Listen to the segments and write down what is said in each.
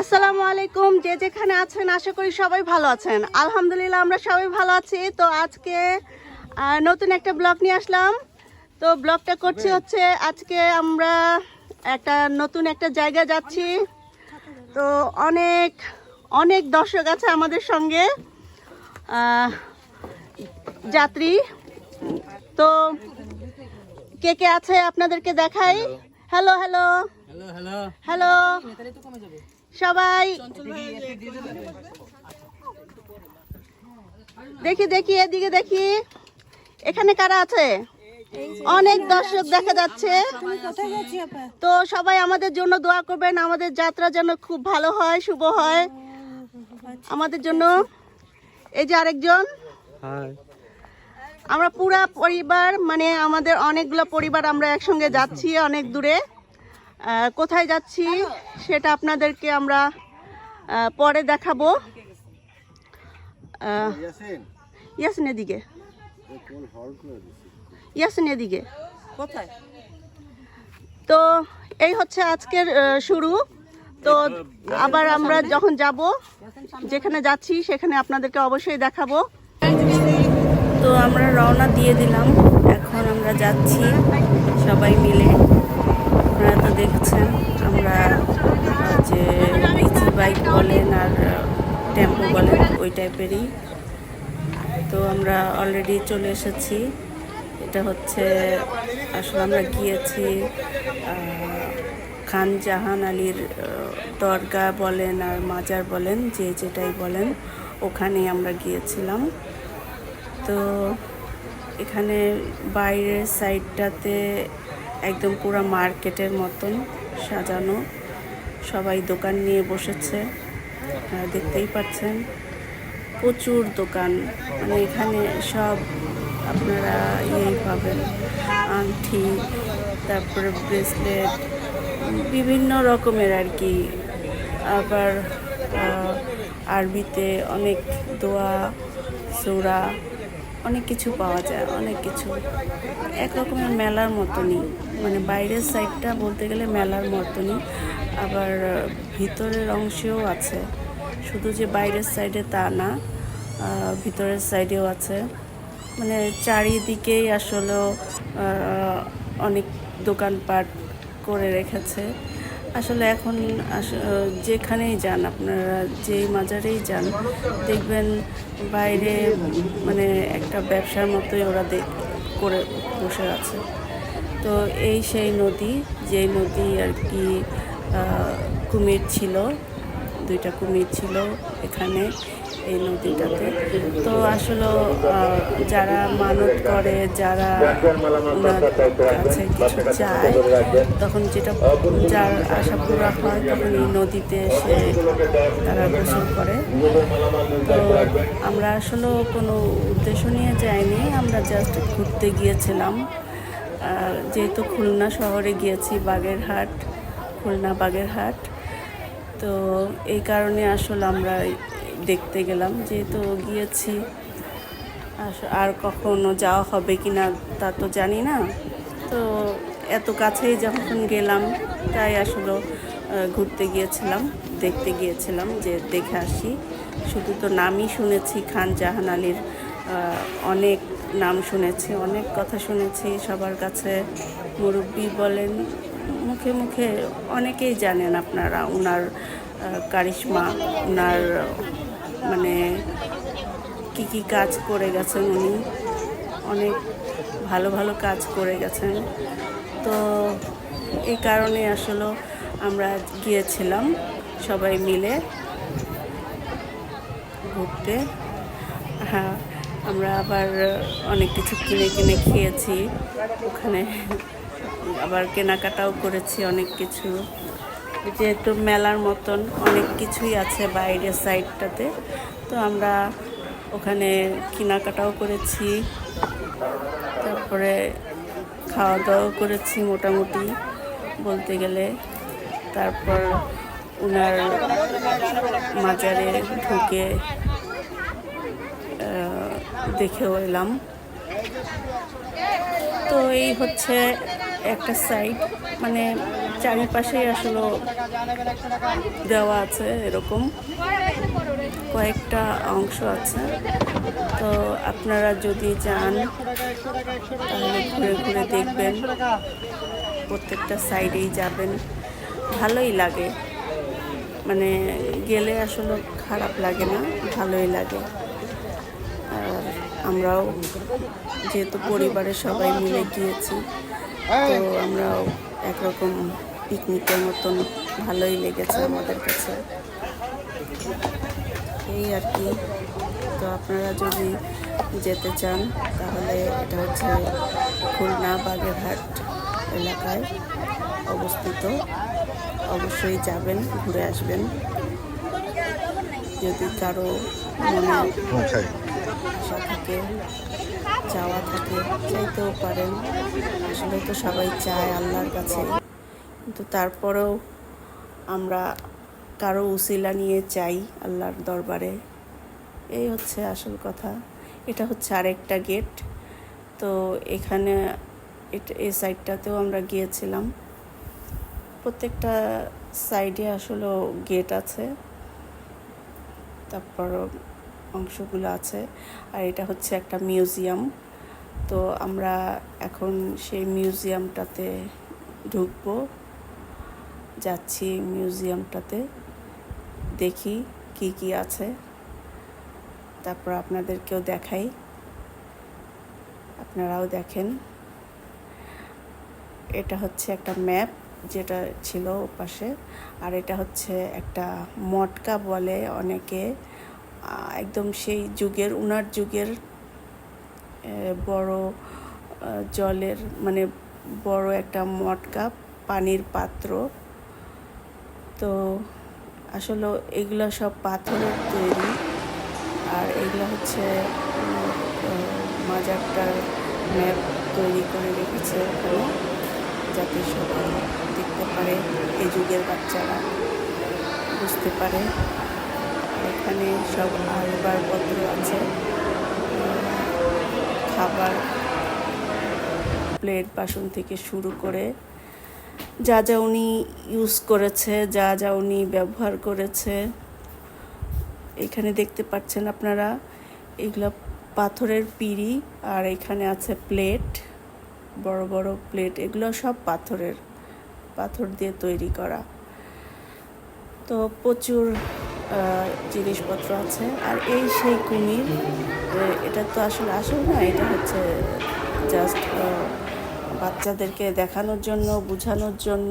আসসালামু আলাইকুম যে যেখানে আছেন আশা করি সবাই ভালো আছেন। আলহামদুলিল্লাহ আমরা সবাই ভালো আছি। তো আজকে নতুন একটা ব্লগ নিয়ে আসলাম। তো ব্লগটা করছি হচ্ছে আজকে আমরা একটা নতুন একটা জায়গা যাচ্ছি। তো অনেক অনেক দর্শক আছে আমাদের সঙ্গে যাত্রী। তো কে কে আছে আপনাদেরকে দেখাই? Hello hello hello hello hello সবাই দেখি দেখি এদিকে দেখি। এখানে কারা আছে? অনেক দর্শক দেখা যাচ্ছে। তো সবাই আমাদের জন্য দোয়া করবেন। আমাদের যাত্রা যেন খুব ভালো হয় শুভ হয়। আমাদের জন্য। এই যে আরেকজন। আমরা পুরা পরিবার মানে আমাদের অনেকগুলো পরিবার আমরা একসঙ্গে যাচ্ছি অনেক দূরে। কোথায় যাচ্ছি সেটা আপনাদেরকে আমরা পরে দেখাবো। ইয়াসিন এদিকে। ইয়াসিন এদিকে। কোথায়? তো এই হচ্ছে আজকের শুরু। তো আবার আমরা যখন যাব যেখানে যাচ্ছি সেখানে আপনাদেরকে অবশ্যই দেখাবো। তো আমরা রওনা দিয়ে দিলাম। এখন আমরা যাচ্ছি সবাই মিলে। আপনারা তো দেখছেন, আমরা যে ইজি বাইক বলেন আর টেম্পো বলেন, ওই টাইপেরই। তো আমরা অলরেডি চলে এসেছি। এটা হচ্ছে, আসলে আমরা গিয়েছি খান জাহান আলীর দরগা বলেন আর মাজার বলেন, যে যেটাই বলেন ওখানে আমরা গিয়েছিলাম। তো এখানে বাইরের সাইডটাতে একদম পুরো মার্কেটের মতন সাজানো। সবাই দোকান নিয়ে বসেছে। দেখতেই পাচ্ছেন, প্রচুর দোকান। মানে এখানে সব আপনারা ইয়েই পাবেন। আংটি, তারপরে ব্রেসলেট, বিভিন্ন রকমের আর কি। আবার আরবিতে অনেক দোয়া, সৌরা, অনেক কিছু পাওয়া যায়, অনেক কিছু। এক রকমের মেলার মতনই। মানে বাইরের সাইডটা বলতে গেলে মেলার মতনই। আবার ভিতরের অংশেও আছে। শুধু যে বাইরের সাইডে তা না ভিতরের সাইডেও আছে। মানে চারিদিকেই আসলে অনেক দোকানপাট করে রেখেছে। আসলে এখন যেখানেই যান, আপনারা যেই মাজারেই যান, দেখবেন বাইরে মানে একটা ব্যবসার মতোই ওরা করে বসে আছে। তো এই সেই নদী, যেই নদী আর কি কুমির ছিল, দুইটা কুমির ছিল এখানে এই নদীটাতে। তো আসলে যারা মানত করে, যারা কাছে কিছু চায়, তখন যেটা যার আশা পুরা হয়, তখন এই নদীতে এসে তারা গোসল করে। তো আমরা আসলে কোনো উদ্দেশ্য নিয়ে যাইনি, আমরা জাস্ট ঘুরতে গিয়েছিলাম। যেহেতু খুলনা শহরে গিয়েছি, বাগেরহাট, খুলনা বাগেরহাট, তো এই কারণে আসলে আমরা দেখতে গেলাম যেহেতু গিয়েছি। আর কখনো যাওয়া হবে কি না তা তো জানি না। তো এত কাছেই যখন গেলাম, তাই আসলে ঘুরতে গিয়েছিলাম, দেখতে গিয়েছিলাম যে দেখে আসি। শুধু তো নামই শুনেছি, খান জাহান আলীর অনেক নাম শুনেছি, অনেক কথা শুনেছি। সবার কাছে মুরব্বী বলেন, মুখে মুখে অনেকেই জানেন আপনারা ওনার কারিশমা ওনার মানে কি কি কাজ করে গেছেন উনি। অনেক ভালো ভালো কাজ করে গেছেন। তো এই কারণে আসলে আমরা গিয়েছিলাম সবাই মিলে ঘুরতে। হ্যাঁ আমরা আবার অনেক কিছু কিনে কিনে খেয়েছি। ওখানে আবার কেনাকাটাও করেছি অনেক কিছু। যেহেতু মেলার মতন অনেক কিছুই আছে বাইরের সাইডটাতে, তো আমরা ওখানে কেনাকাটাও করেছি। তারপরে খাওয়া দাওয়াও করেছি মোটামুটি বলতে গেলে। তারপর ওনার মাজারে ঢুকে দেখেও এলাম। তো এই হচ্ছে একটা সাইড মানে চারিপাশেই আসলে দেওয়া আছে এরকম। কয়েকটা অংশ আছে। তো আপনারা যদি যান, তাহলে ঘুরে ঘুরে দেখবেন। প্রত্যেকটা সাইডেই যাবেন। ভালোই লাগে। মানে গেলে আসলে খারাপ লাগে না, ভালোই লাগে। আমরাও যেহেতু পরিবারের সবাই মিলে গিয়েছি, তো আমরাও একরকম পিকনিকের মতন ভালোই লেগেছে আমাদের কাছে। এই আর কি। তো আপনারা যদি যেতে চান, তাহলে এটা হচ্ছে খুলনা বাগেরহাট এলাকায় অবস্থিত। অবশ্যই যাবেন, ঘুরে আসবেন। যদি কারও মনে আশা থাকে চাওয়া থাকে চাইতেও পারেন। আসলে তো সবাই চায় আল্লাহর কাছে। কিন্তু তারপরেও আমরা কারও উসিলা নিয়ে চাই আল্লাহর দরবারে। এই হচ্ছে আসল কথা। এটা হচ্ছে আরেকটা গেট। তো এখানে এটা, এই সাইডটাতেও আমরা গিয়েছিলাম। প্রত্যেকটা সাইডে আসলে গেট আছে। তারপর অংশগুলো আছে। আর এটা হচ্ছে একটা মিউজিয়াম। তো আমরা এখন সেই মিউজিয়ামটাতে ঢুকবো। যাচ্ছি মিউজিয়ামটাতে। দেখি কি কি আছে। তারপর আপনাদেরকেও দেখাই। আপনারাও দেখেন। এটা হচ্ছে একটা ম্যাপ যেটা ছিল পাশে আর এটা হচ্ছে একটা মটকা বলে অনেকে একদম সেই যুগের, উনার যুগের বড় জলের মানে বড় একটা মটকা, পানির পাত্র। তো আসলে এগুলো সব পাথরের তৈরি। আর এগুলো হচ্ছে মাজারটার ম্যাপ তৈরি করে রেখেছে ওখানে যাতে সবাই দেখতে পারে, এই যুগের বাচ্চারা বুঝতে পারে। এখানে সব আসবাবপত্র আছে। খাবার প্লেট বাসন থেকে শুরু করে যা যা উনি ইউজ করেছে, যা যা উনি ব্যবহার করেছে। এখানে দেখতে পাচ্ছেন আপনারা, এগুলো পাথরের পিঁড়ি আর এখানে আছে প্লেট বড় বড় প্লেট এগুলো সব পাথরের, পাথর দিয়ে তৈরি করা। তো প্রচুর জিনিসপত্র আছে। আর এই সেই কুমির এটা তো আসলে আসল না, এটা হচ্ছে জাস্ট বাচ্চাদেরকে দেখানোর জন্য, বোঝানোর জন্য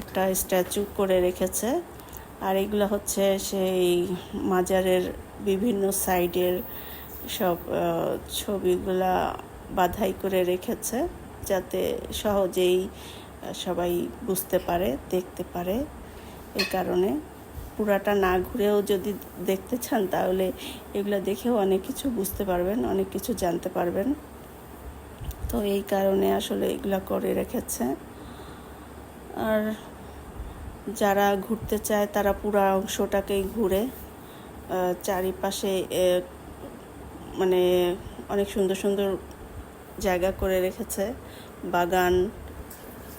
একটা স্ট্যাচু করে রেখেছে। আর এগুলো হচ্ছে সেই মাজারের বিভিন্ন সাইডের সব ছবিগুলা বাধাই করে রেখেছে, যাতে সহজেই সবাই বুঝতে পারে, দেখতে পারে। এই কারণে পুরাটা না ঘুরেও যদি দেখতে চান, তাহলে এগুলো দেখেও অনেক কিছু বুঝতে পারবেন, অনেক কিছু জানতে পারবেন। তো এই কারণে আসলে এগুলো করে রেখেছে। আর যারা ঘুরতে চায়, তারা পুরো অংশটাকেই ঘুরে চারিপাশে মানে অনেক সুন্দর সুন্দর জায়গা করে রেখেছে। বাগান,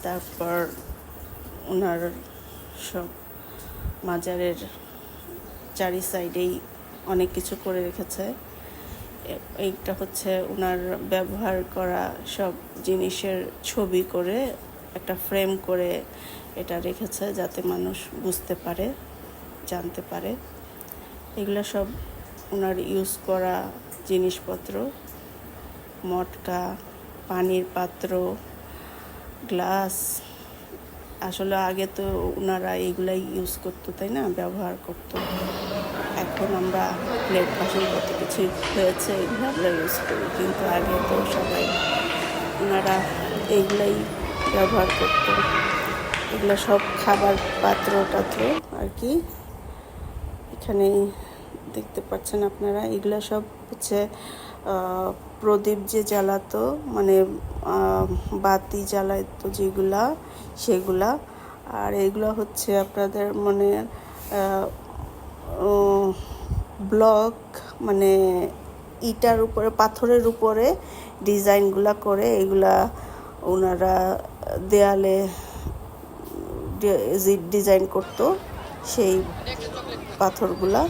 তারপর ওনার সব মাজারের চারি সাইডেই অনেক কিছু করে রেখেছে। এইটা হচ্ছে ওনার ব্যবহার করা সব জিনিসের ছবি করে একটা ফ্রেম করে এটা রেখেছে যাতে মানুষ বুঝতে পারে, জানতে পারে। এগুলো সব ওনার ইউজ করা জিনিসপত্র, মটকা, পানির পাত্র, গ্লাস আসলে আগে তো ওনারা এগুলাই ইউজ করতো, তাই না? ব্যবহার করতো। এখন আমরা প্লেট বাসন কত কিছু হয়েছে এগুলো আমরা ইউজ করি। কিন্তু আগে তো সবাই ওনারা এইগুলাই ব্যবহার করতো। এগুলো সব খাবার পাত্র টাত্র আর কি। এখানে দেখতে পাচ্ছেন আপনারা। এগুলো সব হচ্ছে প্রদীপ যে জ্বালাতো মানে বাতি জ্বালাতো যেগুলা, সেগুলা, আর এগুলো হচ্ছে আপনাদের মানে ব্লক মানে ইটার উপরে, পাথরের উপরে ডিজাইনগুলা করে এগুলা ওনারা দেয়ালে ডিজাইন করতো সেই পাথরগুলা।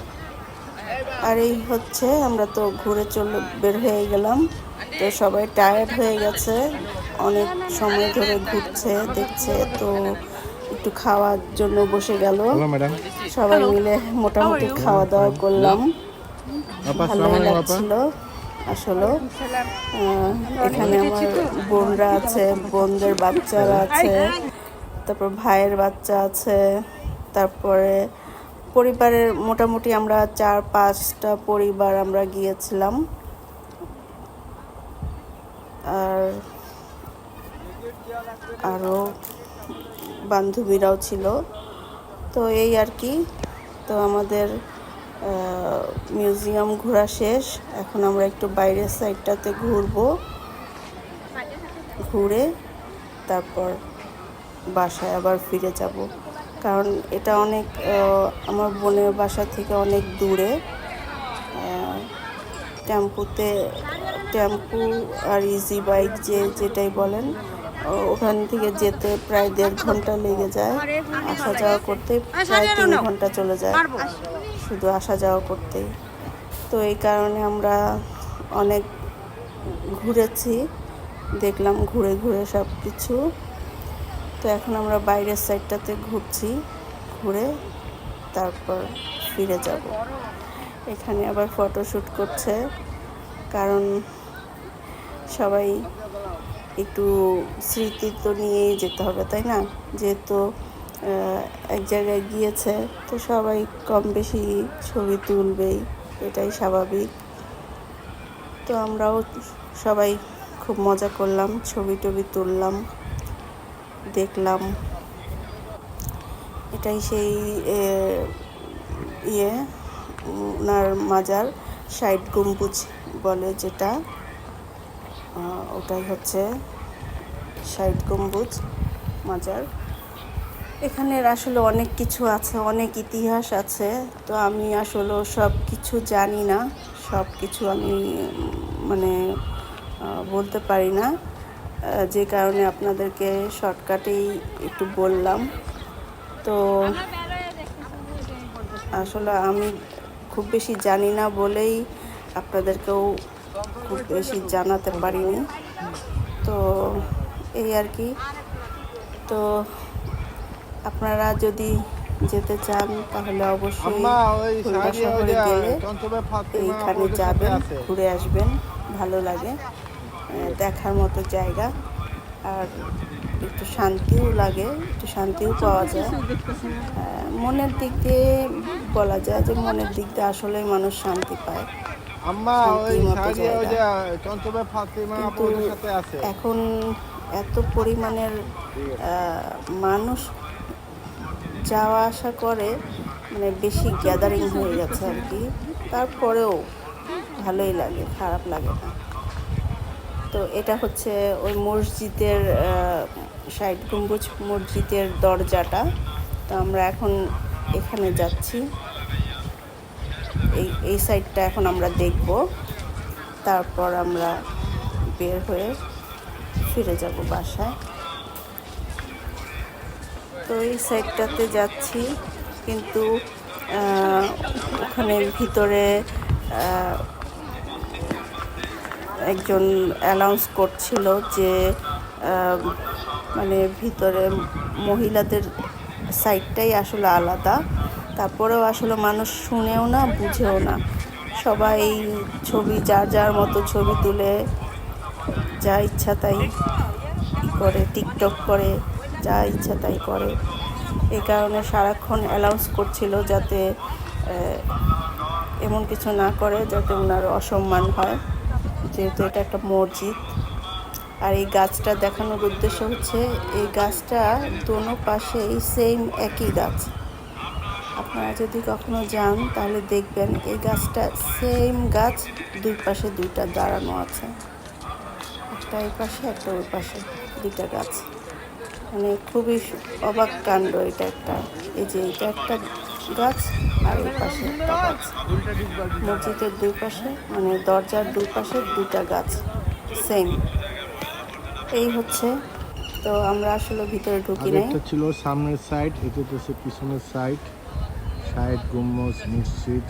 আর এই হচ্ছে আমরা তো ঘুরে চলে বের হয়ে গেলাম। তো সবাই টায়ার্ড হয়ে গেছে অনেক সময় ধরে ঘুরছে দেখছে তো একটু খাওয়ার জন্য বসে গেল। সবাই মিলে মোটামুটি খাওয়া দাওয়া করলাম। আসসালামু লাগছিল আসলে। এখানে আমার বোনরা আছে বোনদের বাচ্চারা আছে তারপর ভাইয়ের বাচ্চা আছে তারপরে পরিবারের মোটামুটি আমরা চার, পাঁচটা পরিবার আমরা গিয়েছিলাম। আর আরও বান্ধবীরাও ছিল। তো এই আর কি। তো আমাদের মিউজিয়াম ঘোরা শেষ। এখন আমরা একটু বাইরের সাইডটাতে ঘুরবো। ঘুরে তারপর বাসায় আবার ফিরে যাব। কারণ এটা অনেক আমার বোনের বাসা থেকে অনেক দূরে। টেম্পুতে টেম্পু আর ইজি বাইক যে যেটাই বলেন ওখান থেকে যেতে প্রায় দেড় ঘণ্টা লেগে যায়। আসা যাওয়া করতে প্রায় তিন ঘণ্টা চলে যায়। শুধু আসা যাওয়া করতেই। তো এই কারণে আমরা অনেক ঘুরেছি দেখলাম ঘুরে ঘুরে সব কিছু তো এখন আমরা বাইরের সাইডটাতে ঘুরছি, ঘুরে তারপর ফিরে যাব। এখানে আবার ফটোশ্যুট করছে, কারণ সবাই একটু স্মৃতি তো নিয়েই যেতে হবে, তাই না? যেহেতু এক জায়গায় গিয়েছে, তো সবাই কম বেশি ছবি তুলবেই, এটাই স্বাভাবিক। তো আমরাও সবাই খুব মজা করলাম, ছবি টবি তুললাম। দেখলাম। এটাই সেই ইয়ে ওনার মাজার, সাইড গম্বুজ বলে যেটা। ওটাই হচ্ছে সাইড গম্বুজ মাজার। এখানের আসলে অনেক কিছু আছে, অনেক ইতিহাস আছে, তো আমি আসলে সব কিছু জানি না, সব কিছু আমি মানে বলতে পারি না। যে কারণে আপনাদেরকে শর্টকাটেই একটু বললাম। তো আসলে আমি খুব বেশি জানি না বলেই আপনাদেরকেও খুব বেশি জানাতে পারিনি। তো এই আর কি। তো আপনারা যদি যেতে চান তাহলে অবশ্যই আম্মা ওই খুলনা শহরে গেলে এইখানে যাবেন ঘুরে আসবেন ভালো লাগে। দেখার মতো জায়গা। আর একটু শান্তিও লাগে একটু শান্তিও পাওয়া যায়। মনের দিক দিয়ে বলা যায় যে মনের দিক দিয়ে আসলেই মানুষ শান্তি পায়। এখন এত পরিমাণের মানুষ যাওয়া আসা করে মানে বেশি গ্যাদারিং হয়ে গেছে আর কি। তারপরেও ভালোই লাগে খারাপ লাগে না। তো এটা হচ্ছে ওই মসজিদের সাইড গম্বুজ মসজিদের দরজাটা। তো আমরা এখন এখানে যাচ্ছি। এই এই সাইডটা এখন আমরা দেখব। তারপর আমরা বের হয়ে ফিরে যাব বাসায়। তো এই সাইডটাতে যাচ্ছি, কিন্তু ওখানে ভিতরে একজন অ্যানাউন্স করছিল যে মানে ভিতরে মহিলাদের সাইডটাই আসলে আলাদা। তারপরেও আসলে মানুষ শুনেও না, বুঝেও না। সবাই ছবি, যার যার মতো ছবি তুলে, যা ইচ্ছা তাই করে, টিকটক করে, যা ইচ্ছা তাই করে। এই কারণে সারাক্ষণ অ্যালাউন্স করছিল যাতে এমন কিছু না করে, যাতে ওনার অসম্মান হয়। যেহেতু এটা একটা মসজিদ। আর এই গাছটা দেখানোর উদ্দেশ্য হচ্ছে, এই গাছটা দোনো পাশেই সেম একই গাছ। আপনারা যদি কখনো যান, তাহলে দেখবেন এই গাছটা সেম গাছ, দুই পাশে দুইটা দাঁড়ানো আছে। একটা এই পাশে, একটা ওই পাশে, দুইটা গাছ। মানে খুবই অবাক কাণ্ড এটা একটা। এই যে এটা একটা গাছ আর এই পাশে একটা গাছ। মসজিদের দুই পাশে মানে দরজার দুই পাশে দুইটা গাছ সেম এই হচ্ছে তো আমরা আসলে ভিতরে ঢুকি নাই। একটা ছিল সামনের সাইড এটা তো সে পিছনের সাইড সাইড গুম্বজ মসজিদ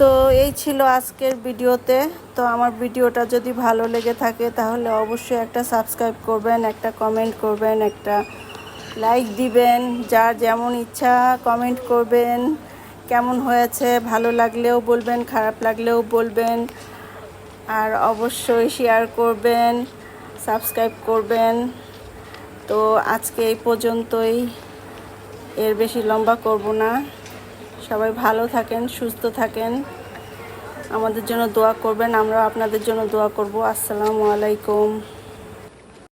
তো এই ছিল আজকের ভিডিওতে। তো আমার ভিডিওটা যদি ভালো লেগে থাকে তাহলে অবশ্যই একটা সাবস্ক্রাইব করবেন একটা কমেন্ট করবেন একটা লাইক দিবেন, যার যেমন ইচ্ছা কমেন্ট করবেন, কেমন হয়েছে, ভালো লাগলেও বলবেন, খারাপ লাগলেও বলবেন, আর অবশ্যই শেয়ার করবেন সাবস্ক্রাইব করবেন। তো আজকে এই পর্যন্তই, এর বেশি লম্বা করব না। সবাই ভালো থাকেন, সুস্থ থাকেন। আমাদের জন্য দোয়া করবেন আমরা আপনাদের জন্য দোয়া করব। আসসালামু আলাইকুম।